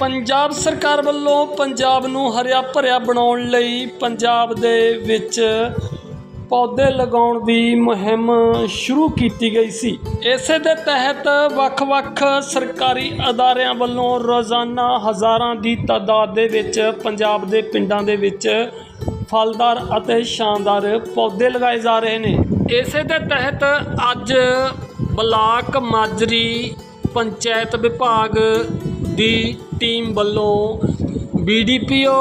ਪੰਜਾਬ ਸਰਕਾਰ ਵੱਲੋਂ ਪੰਜਾਬ ਨੂੰ ਹਰਿਆ ਭਰਿਆ ਬਣਾਉਣ ਲਈ ਪੰਜਾਬ ਦੇ ਵਿੱਚ ਪੌਦੇ ਲਗਾਉਣ ਦੀ ਮੁਹਿੰਮ ਸ਼ੁਰੂ ਕੀਤੀ ਗਈ ਸੀ। ਇਸੇ ਦੇ ਤਹਿਤ ਵੱਖ-ਵੱਖ ਸਰਕਾਰੀ ਅਦਾਰਿਆਂ ਵੱਲੋਂ ਰੋਜ਼ਾਨਾ ਹਜ਼ਾਰਾਂ ਦੀ ਤਾਦਾਦ ਦੇ ਵਿੱਚ ਪੰਜਾਬ ਦੇ ਪਿੰਡਾਂ ਦੇ ਵਿੱਚ ਫਲਦਾਰ ਅਤੇ ਸ਼ਾਨਦਾਰ ਪੌਦੇ ਲਗਾਏ ਜਾ ਰਹੇ ਨੇ। ਇਸੇ ਦੇ ਤਹਿਤ ਅੱਜ ਬਲਾਕ ਮਾਜਰੀ ਪੰਚਾਇਤ ਵਿਭਾਗ ਦੀ ਟੀਮ ਵੱਲੋਂ ਬੀਡੀਪੀਓ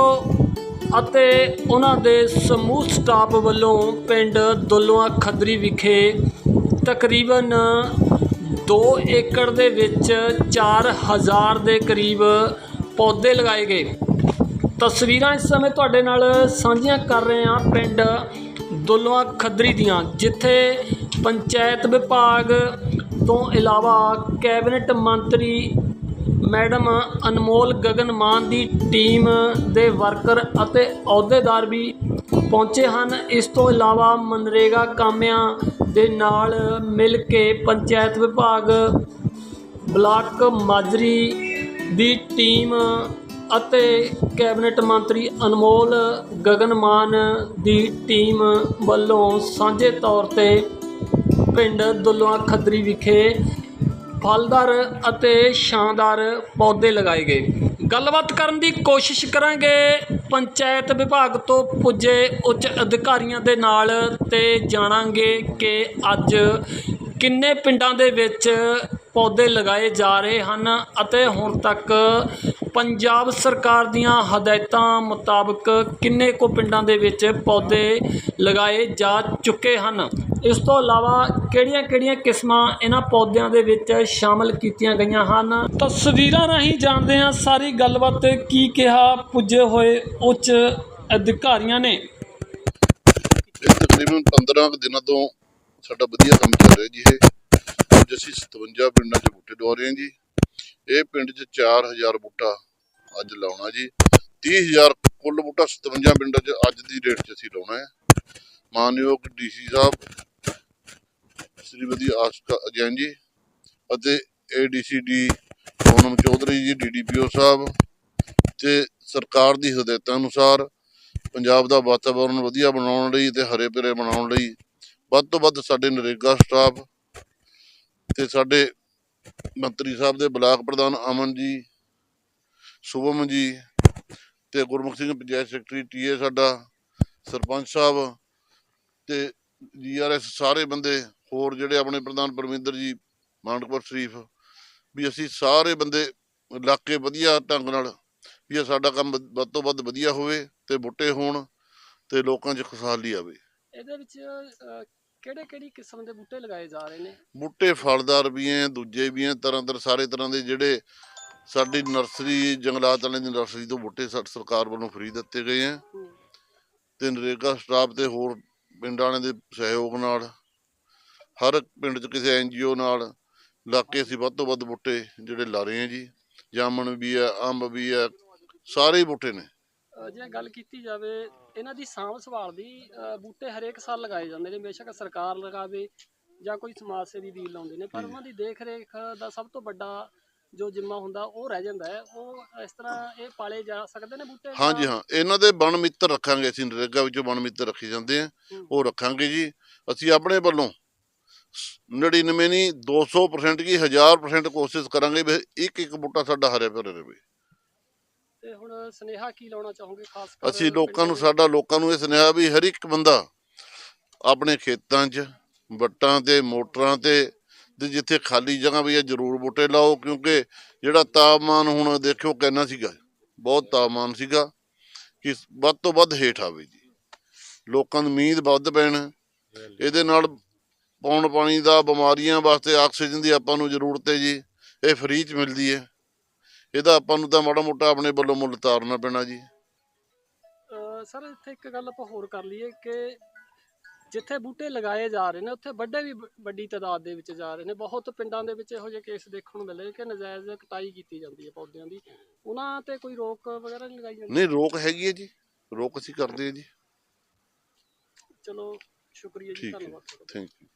ਅਤੇ ਉਹਨਾਂ ਦੇ ਸਮੂਹ ਸਟਾਫ ਵੱਲੋਂ ਪਿੰਡ ਦੁੱਲੂਆਂ ਖੱਦਰੀ ਵਿਖੇ ਤਕਰੀਬਨ 2 ਏਕੜ ਦੇ ਵਿੱਚ 4000 ਦੇ ਕਰੀਬ ਪੌਦੇ ਲਗਾਏ ਗਏ। ਤਸਵੀਰਾਂ ਇਸ ਸਮੇਂ ਤੁਹਾਡੇ ਨਾਲ ਸਾਂਝੀਆਂ ਕਰ ਰਹੇ ਹਾਂ ਪਿੰਡ ਦੁੱਲੂਆਂ ਖੱਦਰੀ ਦੀਆਂ, ਜਿੱਥੇ ਪੰਚਾਇਤ ਵਿਭਾਗ ਤੋਂ ਇਲਾਵਾ ਕੈਬਨਿਟ ਮੰਤਰੀ ਮੈਡਮ ਅਨਮੋਲ ਗਗਨ ਮਾਨ ਦੀ ਟੀਮ ਦੇ ਵਰਕਰ ਅਤੇ ਅਹੁਦੇਦਾਰ ਵੀ ਪਹੁੰਚੇ ਹਨ। ਇਸ ਤੋਂ ਇਲਾਵਾ ਮਨਰੇਗਾ ਕਾਮਿਆਂ ਦੇ ਨਾਲ ਮਿਲ ਕੇ ਪੰਚਾਇਤ ਵਿਭਾਗ ਬਲਾਕ ਮਾਜਰੀ ਦੀ ਟੀਮ ਅਤੇ ਕੈਬਨਿਟ ਮੰਤਰੀ ਅਨਮੋਲ ਗਗਨ ਮਾਨ ਦੀ ਟੀਮ ਵੱਲੋਂ ਸਾਂਝੇ ਤੌਰ ਤੇ ਪਿੰਡ ਦੁੱਲੂਆਂ ਖੱਦਰੀ ਵਿਖੇ ਫਲਦਾਰ ਅਤੇ ਸ਼ਾਨਦਾਰ ਪੌਦੇ ਲਗਾਏ ਗਏ। ਗੱਲਬਾਤ ਕਰਨ ਦੀ ਕੋਸ਼ਿਸ਼ ਕਰਾਂਗੇ। ਪੰਚਾਇਤ ਵਿਭਾਗ ਤੋਂ ਪੁੱਜੇ ਉੱਚ ਅਧਿਕਾਰੀਆਂ ਦੇ ਨਾਲ ਤੇ ਜਾਣਾਂਗੇ ਕਿ ਅੱਜ ਕਿੰਨੇ ਪਿੰਡਾਂ ਦੇ ਵਿੱਚ ਪੌਦੇ ਲਗਾਏ ਜਾ ਰਹੇ ਹਨ ਅਤੇ ਹੁਣ ਤੱਕ ਪੰਜਾਬ ਸਰਕਾਰ ਦੀਆਂ ਹਦਾਇਤਾਂ ਮੁਤਾਬਕ ਕਿੰਨੇ ਕੁ ਪਿੰਡਾਂ ਦੇ ਵਿੱਚ ਪੌਦੇ ਲਗਾਏ ਜਾ ਚੁੱਕੇ ਹਨ? ਇਸ ਤੋਂ ਇਲਾਵਾ ਕਿਹੜੀਆਂ-ਕਿਹੜੀਆਂ ਕਿਸਮਾਂ ਇਹਨਾਂ ਪੌਦਿਆਂ ਦੇ ਵਿੱਚ ਸ਼ਾਮਲ ਕੀਤੀਆਂ ਗਈਆਂ ਹਨ? ਤਸਵੀਰਾਂ ਰਾਹੀਂ ਜਾਣਦੇ ਹਾਂ ਸਾਰੀ ਗੱਲਬਾਤ ਕੀ ਕਿਹਾ ਪੁੱਜੇ ਹੋਏ ਉੱਚ ਅਧਿਕਾਰੀਆਂ ਨੇ। ਇਹ ਤਕਰੀਬਨ 15 ਕੁ ਦਿਨਾਂ ਤੋਂ ਸਾਡਾ ਵਧੀਆ ਕੰਮ ਚੱਲ ਰਿਹਾ ਜੀ ਇਹ। ਅੱਜ ਅਸੀਂ 57 ਪਿੰਡਾਂ 'ਚ ਬੂਟੇ ਲਵਾ ਰਹੇ ਹਾਂ ਜੀ। ਇਹ ਪਿੰਡ 'ਚ 4000 ਬੂਟਾ ਅੱਜ ਲਾਉਣਾ ਜੀ। 30000 ਕੁੱਲ ਬੂਟਾ 57 ਪਿੰਡਾਂ 'ਚ ਅੱਜ ਦੀ ਡੇਟ 'ਚ ਅਸੀਂ ਲਾਉਣਾ ਹੈ। ਮਾਨਯੋਗ ਡੀਸੀ ਸਾਹਿਬ ਸ਼੍ਰੀਮਤੀ ਆਸ਼ਕਾ ਅਜੈਨ ਜੀ ਅਤੇ ਏਡੀਸੀਡੀ ਸੋਨਮ ਚੌਧਰੀ ਜੀ, ਡੀਡੀਪੀਓ ਸਾਹਿਬ ਤੇ ਸਰਕਾਰ ਦੀ ਹਦਾਇਤਾਂ ਅਨੁਸਾਰ ਪੰਜਾਬ ਦਾ ਵਾਤਾਵਰਣ ਵਧੀਆ ਬਣਾਉਣ ਲਈ ਤੇ ਹਰੇ ਭਰੇ ਬਣਾਉਣ ਲਈ ਵੱਧ ਤੋਂ ਵੱਧ ਸਾਡੇ ਨਰੇਗਾ ਸਟਾਫ ਤੇ ਸਾਡੇ ਮੰਤਰੀ ਸਾਹਿਬ ਦੇ ਬਲਾਕ ਪ੍ਰਧਾਨ ਅਮਨ ਜੀ, ਸੁਭਮ ਜੀ ਤੇ ਗੁਰਮੁਖ ਸਿੰਘ ਪੰਚਾਇਤ ਸੈਕਟਰੀ ਟੀਏ ਸਾਡਾ ਸਰਪੰਚ ਸਾਹਿਬ ਤੇ ਜੀਆਰਐਸ ਸਾਰੇ ਬੰਦੇ, ਹੋਰ ਜਿਹੜੇ ਆਪਣੇ ਪ੍ਰਧਾਨ ਪਰਮਿੰਦਰ ਜੀ, ਮਾਨਕਪੁਰ ਸ਼ਰੀਫ, ਵੀ ਅਸੀਂ ਸਾਰੇ ਬੰਦੇ ਇਲਾਕੇ ਵਧੀਆ ਢੰਗ ਨਾਲ ਵੀ ਇਹ ਸਾਡਾ ਕੰਮ ਵੱਧ ਤੋਂ ਵੱਧ ਵਧੀਆ ਹੋਵੇ ਤੇ ਬੂਟੇ ਹੋਣ ਤੇ ਲੋਕਾਂ 'ਚ ਖੁਸ਼ਹਾਲੀ ਆਵੇ। ਇਹਦੇ ਵਿੱਚ ਕਿਹੜੇ ਕਿਹੜੀ ਕਿਸਮ ਦੇ ਬੂਟੇ ਲਗਾਏ ਜਾ ਰਹੇ ਨੇ? ਬੂਟੇ ਫਲਦਾਰ ਵੀ ਐ ਦੂਜੇ ਵੀ ਐ ਤਰ੍ਹਾਂ ਤਰ੍ਹਾਂ ਸਾਰੇ ਤਰ੍ਹਾਂ ਦੇ ਜਿਹੜੇ ਸਾਡੀ ਨਰਸਰੀ ਜੰਗਲਾਤ ਵਾਲਿਆਂ ਦੀ ਨਰਸਰੀ ਤੋਂ ਬੂਟੇ ਸਰ- ਸਰਕਾਰ ਵੱਲੋਂ ਫ੍ਰੀ ਦਿੱਤੇ ਗਏ ਐ। ਤੇ ਨਰੇਗਾ ਸਟਾਫ ਤੇ ਹੋਰ ਪਿੰਡਾਂ ਵਾਲਿਆਂ ਦੇ ਸਹਿਯੋਗ ਨਾਲ ਹਰ ਪਿੰਡ 'ਚ ਕਿਸੇ ਐਨਜੀਓ ਨਾਲ ਲਾ ਕੇ ਅਸੀਂ ਵੱਧ ਤੋਂ ਵੱਧ ਬੂਟੇ ਜਿਹੜੇ ਲਾ ਰਹੇ ਆ ਜੀ। ਜਾਮਣ ਵੀ ਆ ਅੰਬ ਵੀ ਆ ਸਾਰੇ ਬੂਟੇ ਨੇ। ਜੇ ਗੱਲ ਕੀਤੀ ਜਾਵੇ ਇਹਨਾਂ ਦੀ ਸਾਂਭ ਸੰਭਾਲ ਦੀ ਬੂਟੇ ਹਰੇਕ ਸਾਲ ਲਗਾਏ ਜਾਂਦੇ ਨੇ ਬੇਸ਼ੱਕ ਸਰਕਾਰ ਲਗਾਵੇ ਜਾਂ ਕੋਈ ਸਮਾਜ ਸੇਵੀ ਵੀਰ ਲਾਉਂਦੇ ਨੇ ਪਰ ਉਹਨਾਂ ਦੀ ਦੇਖ ਰੇਖ ਦਾ ਸਭ ਤੋਂ ਵੱਡਾ ਜੋ ਜਿੰਮਾ ਹੁੰਦਾ ਉਹ ਰਹਿ ਜਾਂਦਾ ਹੈ। ਉਹ ਇਸ ਤਰ੍ਹਾਂ ਇਹ ਪਾਲੇ ਜਾ ਸਕਦੇ ਨੇ ਬੂਟੇ? ਹਾਂਜੀ ਹਾਂ। ਇਹਨਾਂ ਦੇ ਬਣ ਮਿੱਤਰ ਰੱਖਾਂਗੇ ਅਸੀਂ ਨਰੇਗਾ ਵਿੱਚੋਂ ਬਣ ਮਿੱਤਰ ਰੱਖੇ ਜਾਂਦੇ ਆ। ਉਹ ਰੱਖਾਂਗੇ ਜੀ। ਅਸੀਂ ਆਪਣੇ ਵੱਲੋਂ 99 ਨਹੀਂ 200% ਕੀ 1000% ਕੋਸ਼ਿਸ਼ ਕਰਾਂਗੇ ਵੀ ਇੱਕ ਇੱਕ ਬੂਟਾ ਸਾਡਾ ਹਰੇ ਭਰੇ ਰਹੇ ਤੇ ਹੁਣ ਸੁਨੇਹਾ ਕੀ ਲਾਉਣਾ ਚਾਹੋਗੇ ਖਾਸ ਕਰ ਅਸੀਂ ਲੋਕਾਂ ਨੂੰ ਸਾਡਾ ਲੋਕਾਂ ਨੂੰ ਇਹ ਸੁਨੇਹਾ ਵੀ ਹਰ ਇੱਕ ਬੰਦਾ ਆਪਣੇ ਖੇਤਾਂ 'ਚ ਵੱਟਾਂ ਤੇ ਮੋਟਰਾਂ ਤੇ ਤੇ ਜਿੱਥੇ ਖਾਲੀ ਜਗ੍ਹਾ ਵੀ ਹੈ ਜ਼ਰੂਰ ਬੂਟੇ ਲਾਓ ਕਿਉਂਕਿ ਜਿਹੜਾ ਤਾਪਮਾਨ ਹੁਣ ਦੇਖਿਓ ਕਿੰਨਾ ਸੀਗਾ ਬਹੁਤ ਤਾਪਮਾਨ ਸੀਗਾ ਕਿ ਵੱਧ ਤੋਂ ਵੱਧ ਹੇਠ ਆਵੇ ਜੀ। ਲੋਕਾਂ ਨੂੰ ਉਮੀਦ ਵੱਧ ਪੈਣ ਇਹਦੇ ਨਾਲ ਪੌਣ ਪਾਣੀ ਦਾ ਬਿਮਾਰੀਆਂ ਵਾਸਤੇ ਆਕਸੀਜਨ ਦੀ ਆਪਾਂ ਨੂੰ ਜ਼ਰੂਰਤ ਹੈ ਜੀ ਇਹ ਫ੍ਰੀ ਚ ਮਿਲਦੀ ਹੈ। ਇਹਦਾ ਆਪਾਂ ਨੂੰ ਤਾਂ ਮਾੜਾ ਮੋਟਾ ਆਪਣੇ ਵੱਲੋਂ ਮੁੱਲ ਤਾਰਨਾ ਪੈਣਾ ਜੀ। ਸਰ ਇੱਥੇ ਇੱਕ ਗੱਲ ਆਪਾਂ ਹੋਰ ਕਰ ਲਈਏ ਕਿ ਜਿੱਥੇ ਬੂਟੇ ਲਗਾਏ ਜਾ ਰਹੇ ਨੇ ਉੱਥੇ ਵੱਡੇ ਵੀ ਵੱਡੀ ਤਾਦਾਦ ਦੇ ਵਿੱਚ ਜਾ ਰਹੇ ਨੇ। ਬਹੁਤ ਪਿੰਡਾਂ ਦੇ ਵਿੱਚ ਇਹੋ ਜਿਹੇ ਕੇਸ ਦੇਖਣ ਨੂੰ ਮਿਲੇ ਕਿ ਨਜਾਇਜ਼ ਕਟਾਈ ਕੀਤੀ ਜਾਂਦੀ ਹੈ ਪੌਦਿਆਂ ਦੀ। ਉਹਨਾਂ ਤੇ ਕੋਈ ਰੋਕ ਵਗੈਰਾ ਨਹੀਂ ਲਗਾਈ ਜਾਂਦੀ? ਨਹੀਂ ਰੋਕ ਹੈਗੀ ਹੈ ਜੀ। ਰੋਕ ਅਸੀਂ ਕਰਦੇ ਹਾਂ ਜੀ। ਚਲੋ ਸ਼ੁਕਰੀਆ ਜੀ ਧੰਨਵਾਦ। Thank you